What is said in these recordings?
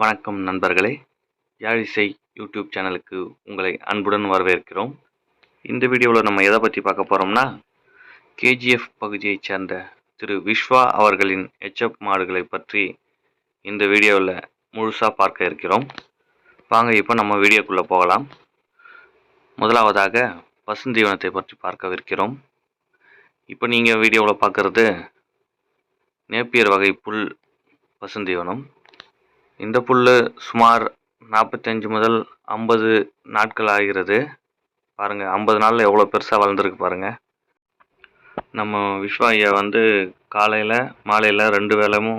வணக்கம் நண்பர்களே. யாழிசை யூடியூப் சேனலுக்கு உங்களை அன்புடன் வரவேற்கிறோம். இந்த வீடியோவில் நம்ம எதை பற்றி பார்க்க போகிறோம்னா கேஜிஎஃப் பகுதியைச் சேர்ந்த திரு விஸ்வா அவர்களின் எச்எப் மாடுகளை பற்றி இந்த வீடியோவில் முழுசாக பார்க்க இருக்கிறோம். வாங்க இப்போ நம்ம வீடியோக்குள்ளே போகலாம். முதலாவதாக பசுந்தீவனத்தை பற்றி பார்க்கவிருக்கிறோம். இப்போ நீங்கள் வீடியோவில் பார்க்குறது நேப்பியர் வகை புல் பசுந்தீவனம் இந்த புல் சுமார் நாற்பத்தஞ்சு முதல் ஐம்பது நாட்கள் ஆகிறது. பாருங்கள் ஐம்பது நாளில் எவ்வளோ பெருசாக வளர்ந்துருக்கு பாருங்கள் நம்ம விஸ்வா ஐயா வந்து காலையில் மாலையில் ரெண்டு வேளையும்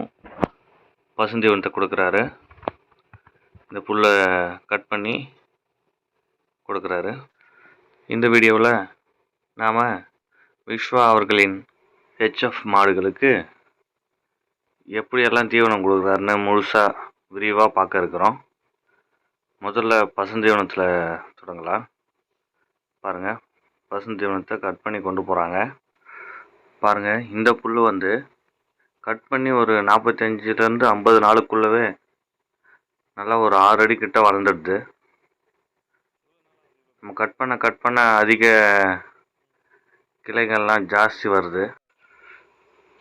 பசுந்தீவனத்தை கொடுக்குறாரு. இந்த புல்லை கட் பண்ணி கொடுக்குறாரு. இந்த வீடியோவில் நாம் விஸ்வா அவர்களின் ஹெச்எஃப் மாடுகளுக்கு எப்படியெல்லாம் தீவனம் கொடுக்குறாருன்னு முழுசாக விரிவாக பார்க்க இருக்கிறோம். முதல்ல பசுந்தீவனத்தில் தொடங்கலாம். பாருங்கள் பசுந்தீவனத்தை கட் பண்ணி கொண்டு போகிறாங்க பாருங்கள் இந்த புல் வந்து கட் பண்ணி ஒரு நாற்பத்தஞ்சிலேருந்து ஐம்பது நாளுக்குள்ளவே நல்லா ஒரு ஆறு அடி கிட்ட வளர்ந்துடுது. நம்ம கட் பண்ண கட் பண்ண அதிக கிளைகள்லாம் ஜாஸ்தி வருது.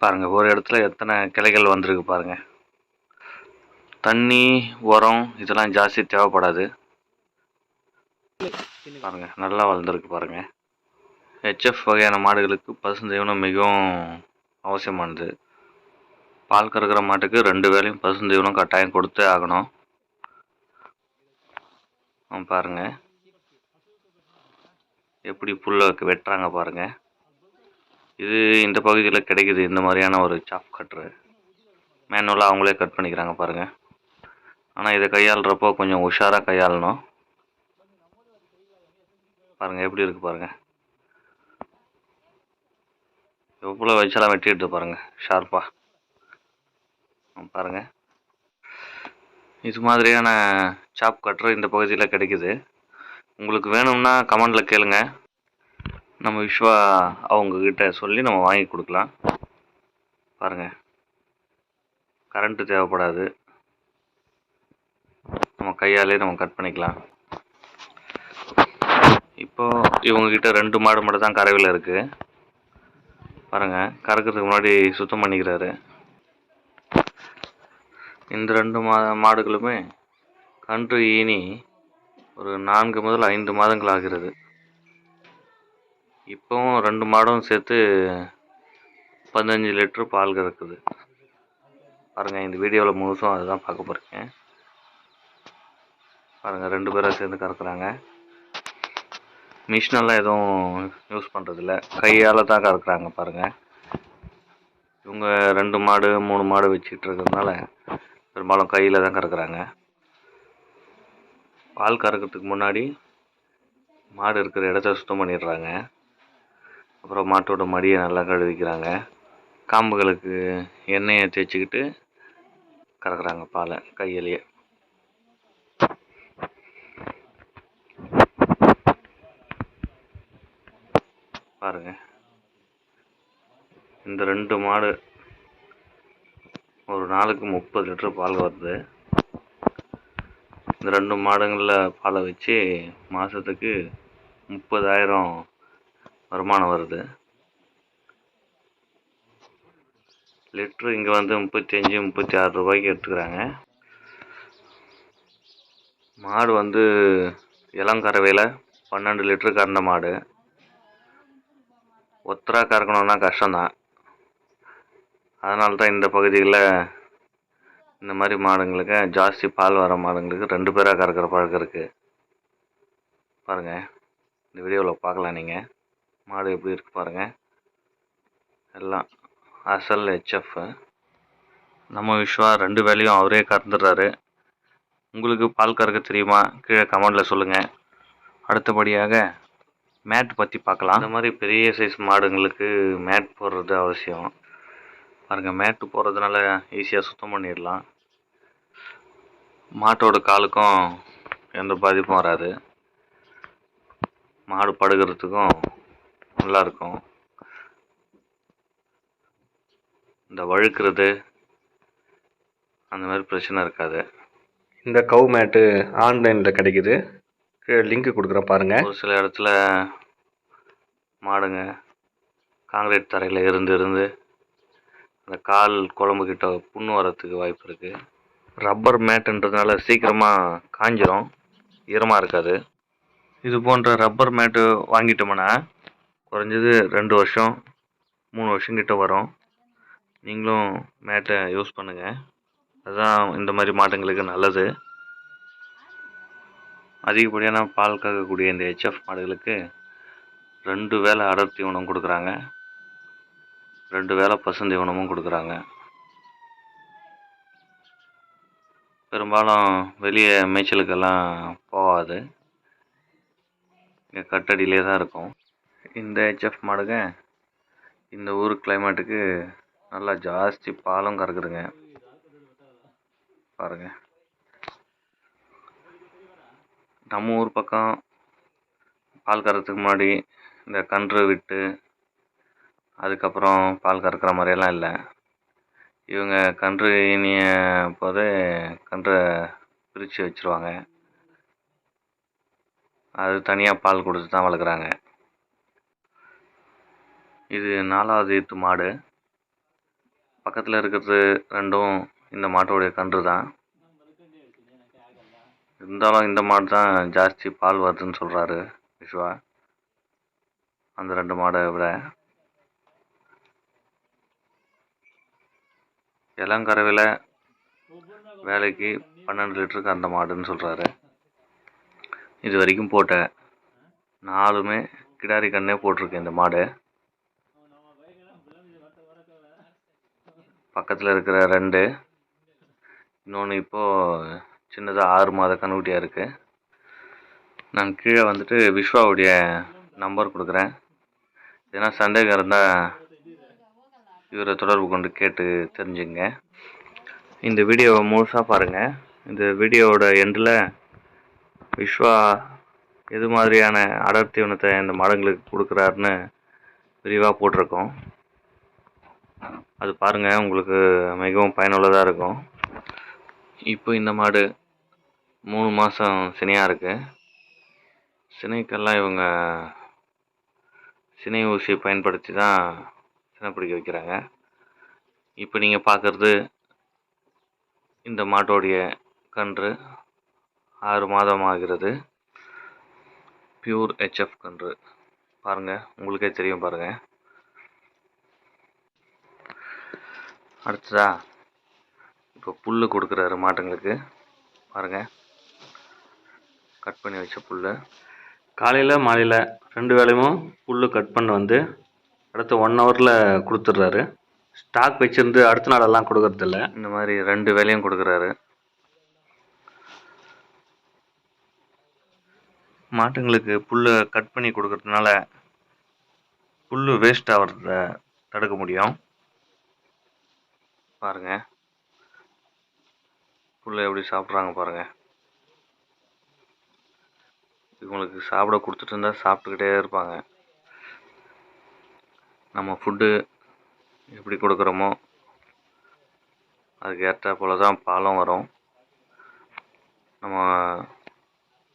பாருங்கள் ஒரு இடத்துல எத்தனை கிளைகள் வந்திருக்கு பாருங்கள் தண்ணி உரம் இதெல்லாம் ஜாஸ்தி தேவைப்படாது. பாருங்கள் நல்லா வளர்ந்துருக்கு பாருங்கள் ஹெச்எஃப் வகையான மாடுகளுக்கு பசுந்தீவனம் மிகவும் அவசியமானது. பால் கறக்கிற மாட்டுக்கு ரெண்டு வேலையும் பசுந்தீவனம் கட்டாயம் கொடுத்தே ஆகணும். ஆ, பாருங்க. எப்படி புல்லை வெட்டுறாங்க பாருங்க. இது இந்த பகுதியில் கிடைக்குது இந்த மாதிரியான ஒரு சாப் கட்ரு மேனுவலாக அவங்களே கட் பண்ணிக்கிறாங்க பாருங்கள் ஆனால் இதை கையாளுறப்போ கொஞ்சம் உஷாராக கையாளணும். பாருங்கள் எப்படி இருக்குது பாருங்கள் எவ்வளோ வச்சாலும் வெட்டிட்டு பாருங்கள் ஷார்ப்பாக பாருங்கள் இது மாதிரியான சாப் கட்டர் இந்த பகுதியில் கிடைக்குது. உங்களுக்கு வேணும்னா கமெண்டில் கேளுங்க. நம்ம விஸ்வா அவங்கக்கிட்ட சொல்லி நம்ம வாங்கி கொடுக்கலாம். பாருங்கள் கரண்ட்டு தேவைப்படாது. நம்ம கையாலே நம்ம கட் பண்ணிக்கலாம். இப்போ இவங்கக்கிட்ட ரெண்டு மாடு மட்டும் தான் கறவையில் இருக்குது பாருங்க கறக்கிறதுக்கு முன்னாடி சுத்தம் பண்ணிக்கிறாரு. இந்த ரெண்டு மா மாடுகளுமே கன்று ஈனி ஒரு நான்கு முதல் ஐந்து மாதங்கள் ஆகிறது. இப்போவும் ரெண்டு மாடும் சேர்த்து பதினஞ்சு லிட்டரு பால் கறக்குது. பாருங்கள் இந்த வீடியோவில் முழுசும் அதுதான் பார்க்க போகிறீங்க பாருங்கள் ரெண்டு பேரும் சேர்ந்து கறக்குறாங்க. மிஷினெல்லாம் எதுவும் யூஸ் பண்ணுறதில்ல கையால் தான் கறக்குறாங்க பாருங்கள் இவங்க ரெண்டு மாடு மூணு மாடு வச்சுக்கிட்டு இருக்கிறதுனால பெரும்பாலும் கையில் தான் கறக்குறாங்க. பால் கறக்கிறதுக்கு முன்னாடி மாடு இருக்கிற இடத்த சுத்தம் பண்ணிடுறாங்க. அப்புறம் மாட்டோட மடியை நல்லா கழுவிக்கிறாங்க. காம்புகளுக்கு எண்ணெயை தேய்ச்சிக்கிட்டு கறக்குறாங்க பாலை கையிலேயே. பாருங்க. இந்த ரெண்டு மாடு ஒரு நாளுக்கு முப்பது லிட்டர் பால் வருது. இந்த ரெண்டு மாடுங்களில் பாலை வச்சு மாதத்துக்கு முப்பதாயிரம் வருமானம் வருது. லிட்ரு இங்கே வந்து முப்பத்தி அஞ்சு முப்பத்தி ஆறு ரூபாய்க்கு எடுத்துக்கிறாங்க. மாடு வந்து இளங்கறவையில் பன்னெண்டு லிட்டரு கறந்த மாடு. ஒத்தரா கறக்கணுன்னா கஷ்டம்தான். அதனால தான் இந்த பகுதியில் இந்த மாதிரி மாடுங்களுக்கு ஜாஸ்தி பால் வர மாடுங்களுக்கு ரெண்டு பேராக கறக்கிற பழக்கம் இருக்குது பாருங்கள் இந்த வீடியோவில் பார்க்கலாம் நீங்கள் மாடு எப்படி இருக்குது பாருங்கள் எல்லாம் அசல் ஹெச்எஃப் நம்ம விஸ்வா ரெண்டு வேலையும் அவரே கறந்துடுறாரு. உங்களுக்கு பால் கறக்க தெரியுமா? கீழே கமெண்டில் சொல்லுங்கள் அடுத்தபடியாக மேட் பற்றி பார்க்கலாம். இந்த மாதிரி பெரிய சைஸ் மாடுங்களுக்கு மேட் போடுறது அவசியம். பாருங்கள் மேட்டு போடுறதுனால ஈஸியாக சுத்தம் பண்ணிடலாம். மாட்டோட காலுக்கும் எந்த பாதிப்பும் வராது. மாடு படுக்கிறதுக்கும் நல்லா இருக்கும். இந்த வழுக்கிறது அந்த மாதிரி பிரச்சனை இருக்காது. இந்த கவு மேட்டு ஆன்லைனில் கிடைக்குது. லிங்க் கொடுக்குறேன் பாருங்கள் ஒரு சில இடத்துல மாடுங்க காங்கிரீட் தரையில் இருந்து இருந்து அந்த கால் குழம்பு கிட்ட புண்ணு வரத்துக்கு வாய்ப்பு இருக்குது ரப்பர் மேட்டுன்றதுனால சீக்கிரமாக காஞ்சிரும். ஈரமாக இருக்காது. இது போன்ற ரப்பர் மேட்டு வாங்கிட்டோம்னா குறைஞ்சது ரெண்டு வருஷம் மூணு வருஷம் கிட்ட வரும். நீங்களும் மேட்டை யூஸ் பண்ணுங்கள் அதுதான் இந்த மாதிரி மாட்டுங்களுக்கு நல்லது. அதிகப்படியான பால் கறக்கக்கூடிய இந்த ஹெச்எஃப் மாடுகளுக்கு ரெண்டு வேளை அடர் தீவனம் கொடுக்குறாங்க. ரெண்டு வேளை பசுந்தீவனமும் கொடுக்குறாங்க. பெரும்பாலும் வெளியே மேய்ச்சலுக்கெல்லாம் போகாது. இங்கே கட்டடியிலே தான் இருக்கும். இந்த ஹெச்எஃப் மாடுங்க இந்த ஊர் கிளைமேட்டுக்கு நல்லா ஜாஸ்தி பாலும் கறக்குதுங்க. பாருங்கள் நம்ம ஊர் பக்கம் பால் கறக்கிறதுக்கு முன்னாடி இந்த கன்று விட்டு அதுக்கப்புறம் பால் கறக்கிற மாதிரியெல்லாம் இல்லை. இவங்க கன்று இனிய போதே கன்றை பிரித்து வச்சுருவாங்க. அது தனியாக பால் கொடுத்து தான் வளர்க்குறாங்க. இது நாலாவது ஈத்து மாடு. பக்கத்தில் இருக்கிறது ரெண்டும் இந்த மாட்டோடைய கன்று தான் இருந்தாலும் இந்த மாடு தான் ஜாஸ்தி பால் வருதுன்னு சொல்கிறாரு விஸ்வா. அந்த ரெண்டு மாடை விட. இளங்கரவில் வேலைக்கு பன்னெண்டு லிட்டருக்கு அந்த மாடுன்னு சொல்கிறாரு இது வரைக்கும் போட்ட நாலுமே கிடாரி கண்ணே போட்டிருக்கேன் இந்த மாடு. பக்கத்தில் இருக்கிற ரெண்டு இன்னொன்று இப்போது சின்னதாக ஆறு மாத கன்றுக்குட்டியாக இருக்குது நான் கீழே வந்துட்டு விஸ்வாவுடைய நம்பர் கொடுக்குறேன். ஏன்னா சந்தேகம் இருந்தால் இவரை தொடர்பு கொண்டு கேட்டு தெரிஞ்சுங்க. இந்த வீடியோவை முழுசாக பாருங்கள் இந்த வீடியோவோட எண்டில் விஸ்வா எது மாதிரியான அடர்த்தி உணத்தை இந்த மாடுங்களுக்கு கொடுக்குறாருன்னு விரிவாக போட்டிருக்கோம். அது பாருங்கள் உங்களுக்கு மிகவும் பயனுள்ளதாக இருக்கும். இப்போ இந்த மாடு மூணு மாதம் சினையாக இருக்குது சினைக்கெல்லாம் இவங்க சினை ஊசியை பயன்படுத்தி தான் சினை பிடிக்க வைக்கிறாங்க. இப்போ நீங்கள் பார்க்குறது இந்த மாட்டோடைய கன்று ஆறு மாதம் ஆகிறது. பியூர் ஹெச்எஃப் கன்று. பாருங்கள் உங்களுக்கே தெரியும் பாருங்கள் அடுத்ததா இப்போ புல் கொடுக்குறாரு மாட்டுங்களுக்கு. பாருங்கள் கட் பண்ணி வச்ச புல் காலையில் மாலையில் ரெண்டு வேளையும் புல் கட் பண்ணி வந்து அடுத்த ஒன் ஹவரில் கொடுத்துட்றாரு. ஸ்டாக் வச்சுருந்து அடுத்த நாளெல்லாம் கொடுக்கறதில்ல. இந்த மாதிரி ரெண்டு வேலையும் கொடுக்குறாரு. மாட்டுங்களுக்கு புல்லை கட் பண்ணி கொடுக்கறதுனால புல் வேஸ்ட் ஆகிறத தடுக்க முடியும். பாருங்க. புல்லை எப்படி சாப்பிட்றாங்க பாருங்கள் இவங்களுக்கு சாப்பிட கொடுத்துட்டு இருந்தால் சாப்பிட்டுக்கிட்டே இருப்பாங்க. நம்ம ஃபுட்டு எப்படி கொடுக்குறோமோ அதுக்கு ஏற்ற போல தான் பாலும் வரும். நம்ம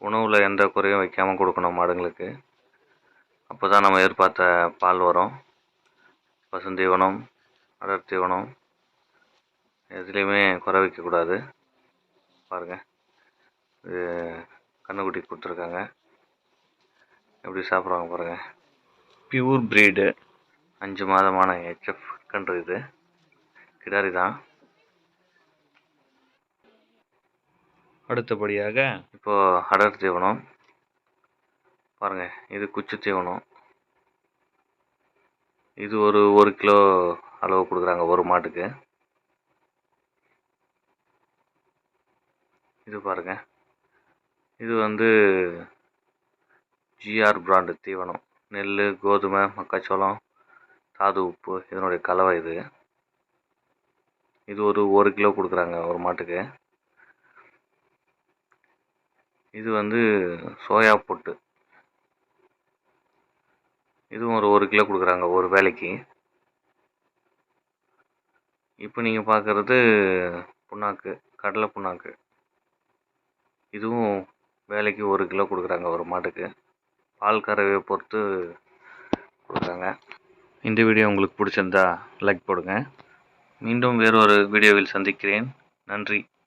உணவில் எந்த குறையும் வைக்காமல் கொடுக்கணும் மாடுங்களுக்கு. அப்போ தான் நம்ம எதிர்பார்த்த பால் வரும். பசுந்தீவனம் அடர் தீவனம் எதுலேயுமே குறை வைக்கக்கூடாது. பாருங்கள் இது கண்ணுக்குட்டி கொடுத்துருக்காங்க. எப்படி சாப்பிட்றாங்க பாருங்கள் பியூர் ப்ரீடு அஞ்சு மாதமான ஹெச்எஃப் கன்று இது. கிடாரி தான். அடுத்தபடியாக இப்போ அடர் தீவனம் பாருங்கள் இது குச்சி தீவனம் இது ஒரு ஒரு கிலோ அளவு கொடுக்குறாங்க ஒரு மாட்டுக்கு. இது பாருங்கள் இது வந்து ஜிஆர் பிராண்டு தீவனம். நெல் கோதுமை மக்காச்சோளம் தாது உப்பு இதனுடைய கலவை இது. இது ஒரு ஒரு கிலோ கொடுக்குறாங்க ஒரு மாட்டுக்கு. இது வந்து சோயா பொட்டு. இதுவும் ஒரு ஒரு கிலோ கொடுக்குறாங்க ஒரு வேலைக்கு. இப்போ நீங்கள் பார்க்குறது புண்ணாக்கு கடலை புண்ணாக்கு. இதுவும் வேலைக்கு ஒரு கிலோ கொடுக்குறாங்க ஒரு மாட்டுக்கு. பால் கறவையை பொறுத்து கொடுக்குறாங்க. இந்த வீடியோ உங்களுக்கு பிடிச்சிருந்தா லைக் போடுங்க. மீண்டும் வேறொரு வீடியோவில் சந்திக்கிறேன். நன்றி.